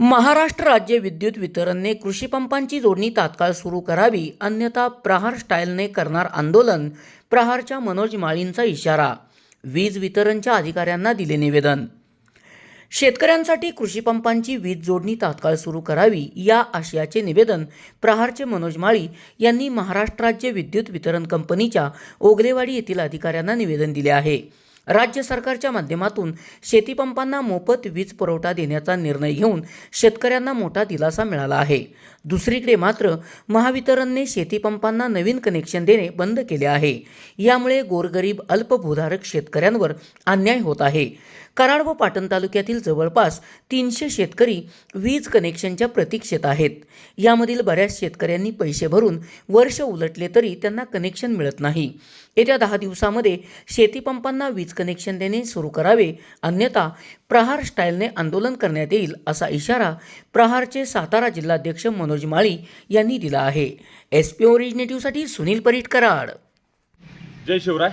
महाराष्ट्र राज्य विद्युत वितरणने कृषीपंपांची जोडणी तात्काळ सुरू करावी अन्यथा प्रहार स्टाईलने करणार आंदोलन प्रहारच्या मनोज माळींचा इशारा वीज वितरणच्या अधिकाऱ्यांना दिले निवेदन. शेतकऱ्यांसाठी कृषीपंपांची वीज जोडणी तात्काळ सुरू करावी या आशयाचे निवेदन प्रहारचे मनोज माळी यांनी महाराष्ट्र राज्य विद्युत वितरण कंपनीच्या ओगलेवाडी येथील अधिकाऱ्यांना निवेदन दिले आहे. राज्य सरकारच्या माध्यमातून शेतीपंपांना मोफत वीज पुरवठा देण्याचा निर्णय घेऊन शेतकऱ्यांना मोठा दिलासा मिळाला आहे. दुसरीकडे मात्र महावितरणने शेतीपंपांना नवीन कनेक्शन देणे बंद केले आहे. यामुळे गोरगरीब अल्पभूधारक शेतकऱ्यांवर अन्याय होत आहे. कराड व पाटण तालुक्यातील जवळपास तीनशे शेतकरी वीज कनेक्शनच्या प्रतीक्षेत आहेत. यामधील बऱ्याच शेतकऱ्यांनी पैसे भरून वर्ष उलटले तरी त्यांना कनेक्शन मिळत नाही. येत्या दहा दिवसामध्ये शेतीपंपांना वीज कनेक्शन देणे सुरू करावे अन्यथा प्रहार स्टाईलने आंदोलन करण्यात येईल असा इशारा प्रहारचे सातारा जिल्हाध्यक्ष मनोज माळी यांनी दिला आहे. एस पी ओरिजिनेटिव्हसाठी सुनील परीट कराड. जय शिवराय.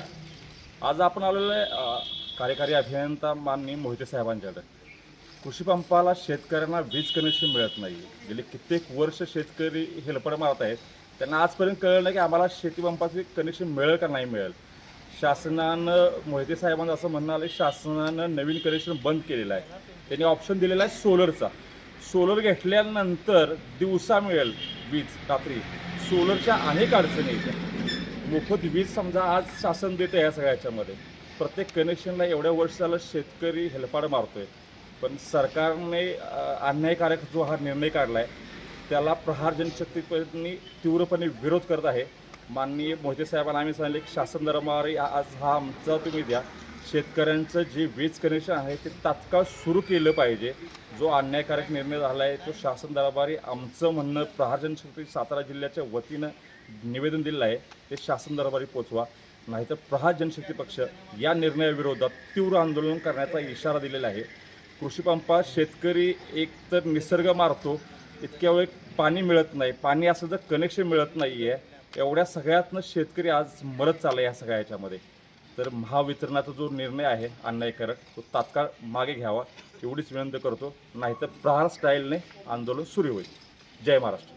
आज आपण आलेलो आहे कार्यकारी अभियंता माननीय मोहिते साहेबांच्याकडे. कृषीपंपाला शेतकऱ्यांना वीज कनेक्शन मिळत नाही गेले कित्येक वर्ष शेतकरी हेलपड मारत आहेत. त्यांना आजपर्यंत कळलं नाही की आम्हाला शेतीपंपाचे कनेक्शन मिळेल का नाही मिळेल. शासनानं मोहिते साहेबांचं असं म्हणणं आलं शासनानं नवीन कनेक्शन बंद केलेलं आहे. त्यांनी ऑप्शन दिलेला आहे सोलरचा सोलर घेतल्यानंतर दिवसा मिळेल वीज रात्री. सोलरच्या अनेक अडचणी येत्या मोफत वीज समजा आज शासन देतं या सगळ्या याच्यामध्ये प्रत्येक कनेक्शनला एवढ्या वर्ष झालं शेतकरी हेलपाड मारतोय. पण सरकारने अन्यायकारक जो हा निर्णय काढला आहे त्याला प्रहार जनशक्तीपणी तीव्रपणे विरोध करत आहे. माननीय मोहिते साहेबांना आम्ही सांगितले की शासन दरबारी आज हा आमचा तुम्ही द्या. शेतकऱ्यांचं जे वीज कनेक्शन आहे ते तात्काळ सुरू केलं पाहिजे. जो अन्यायकारक निर्णय झाला आहे तो शासन दरबारी आमचं म्हणणं प्रहार जनशक्ती सातारा जिल्ह्याच्या वतीनं निवेदन दिलेलं आहे ते शासन दरबारी पोचवा. नाहीतर प्रहार जनशक्ती पक्ष या निर्णयाविरोधात तीव्र आंदोलन करण्याचा इशारा दिलेला आहे. कृषीपंपात शेतकरी एक तर निसर्ग मारतो इतक्या वेळ पाणी मिळत नाही पाणी असं जर कनेक्शन मिळत नाही आहे एवढ्या सगळ्यातनं शेतकरी आज मरत चालला या सगळ्या याच्यामध्ये तर महावितरणाचा जो निर्णय आहे अन्यायकारक तो तात्काळ मागे घ्यावा एवढीच विनंती करतो. नाहीतर प्रहार स्टाईलने आंदोलन सुरू होईल. जय महाराष्ट्र.